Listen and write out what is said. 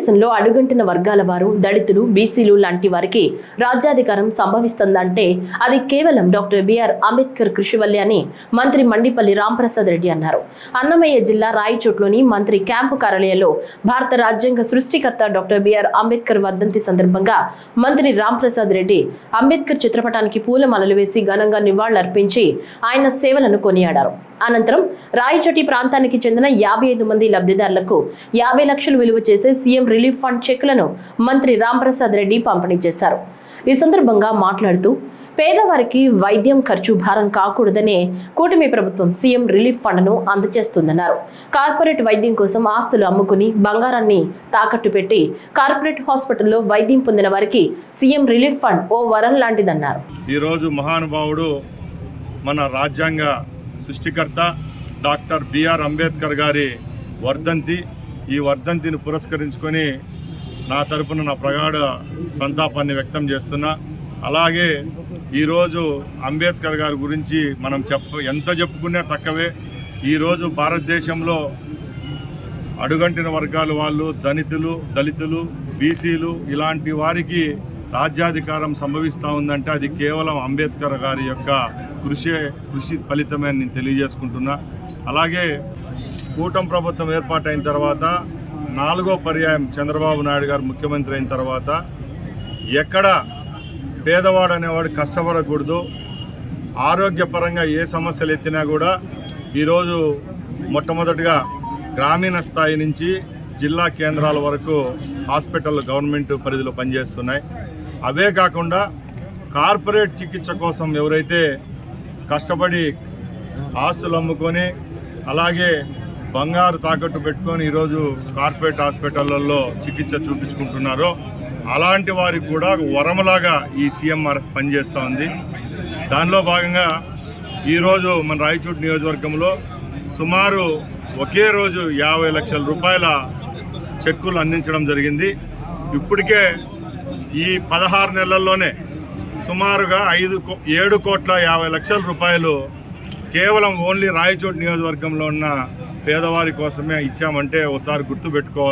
భారతదేశంలో అడుగంటిన వర్గాల వారు దళితులు బీసీలు లాంటి వారికి రాజ్యాధికారం సంభవిస్తుందంటే అది కేవలం డాక్టర్ బిఆర్ అంబేద్కర్ కృషి వల్లే అని మంత్రి మండిపల్లి రాంప్రసాద్ రెడ్డి అన్నారు. అన్నమయ్య జిల్లా రాయచోట్లోని మంత్రి క్యాంపు కార్యాలయంలో భారత రాజ్యాంగ సృష్టికర్త డాక్టర్ బిఆర్ అంబేద్కర్ వర్ధంతి సందర్భంగా మంత్రి రాంప్రసాద్ రెడ్డి అంబేద్కర్ చిత్రపటానికి పూలమాలలు వేసి ఘనంగా నివాళులర్పించి ఆయన సేవలను కొనియాడారు. అనంతరం రాయచోటి ప్రాంతానికి చెందిన యాభై ఐదు మంది లబ్ధిదారులకు యాభై లక్షలు విలువ చేసే సీఎం రిలీఫ్ ఫండ్ చెక్కులను మంత్రి రాంప్రసాద్ రెడ్డి పంపిణీ చేశారు. ఈ సందర్భంగా మాట్లాడుతూ పేదవారికి వైద్యం ఖర్చు భారం కాకూడదనే కూటమి ప్రభుత్వం సీఎం రిలీఫ్ ఫండ్ను అందజేస్తుందన్నారు. కార్పొరేట్ వైద్యం కోసం ఆస్తులు అమ్ముకుని బంగారాన్ని తాకట్టు పెట్టి కార్పొరేట్ హాస్పిటల్లో వైద్యం పొందిన వారికి సీఎం రిలీఫ్ ఫండ్ ఓ వరం లాంటిదన్నారు. ఈరోజు మహానుభావుడు మన రాజ్యాంగ సృష్టికర్త డాక్టర్ బిఆర్ అంబేద్కర్ గారి వర్ధంతి. ఈ వర్ధంతిని పురస్కరించుకొని నా తరపున నా ప్రగాఢ సంతాపాన్ని వ్యక్తం చేస్తున్నా. అలాగే ఈరోజు అంబేద్కర్ గారి గురించి మనం చెప్ప ఎంత చెప్పుకునే తక్కువే. ఈరోజు భారతదేశంలో అడుగంటిన వర్గాల వాళ్ళు దళితులు దళితులు బీసీలు ఇలాంటి వారికి రాజ్యాధికారం సంభవిస్తూ ఉందంటే అది కేవలం అంబేద్కర్ గారి యొక్క కృషి కృషి ఫలితమే అని నేను తెలియజేసుకుంటున్నా. అలాగే కూటం ప్రభుత్వం ఏర్పాటైన తర్వాత నాలుగో పర్యాయం చంద్రబాబు నాయుడు గారు ముఖ్యమంత్రి అయిన తర్వాత ఎక్కడ పేదవాడు అనేవాడు కష్టపడకూడదు ఆరోగ్యపరంగా ఏ సమస్యలు ఎత్తినా కూడా ఈరోజు మొట్టమొదటిగా గ్రామీణ స్థాయి నుంచి జిల్లా కేంద్రాల వరకు హాస్పిటల్ గవర్నమెంట్ పరిధిలో పనిచేస్తున్నాయి. అవే కాకుండా కార్పొరేట్ చికిత్స కోసం ఎవరైతే కష్టపడి ఆస్తులు అమ్ముకొని అలాగే బంగారు తాకట్టు పెట్టుకొని ఈరోజు కార్పొరేట్ హాస్పిటళ్ళలో చికిత్స చూపించుకుంటున్నారో అలాంటి వారికి కూడా వరములాగా ఈ సీఎంఆర్ పనిచేస్తూ ఉంది. దానిలో భాగంగా ఈరోజు మన రాయచూటి నియోజకవర్గంలో సుమారు ఒకే రోజు యాభై లక్షల రూపాయల చెక్కులు అందించడం జరిగింది. ఇప్పటికే ఈ పదహారు నెలల్లోనే సుమారుగా ఐదు కో- ఏడు కోట్ల యాభై లక్షల రూపాయలు కేవలం ఓన్లీ రాయచోటి నియోజకవర్గంలో ఉన్న పేదవారి కోసమే ఇచ్చామంటే ఒకసారి గుర్తుపెట్టుకోవాలి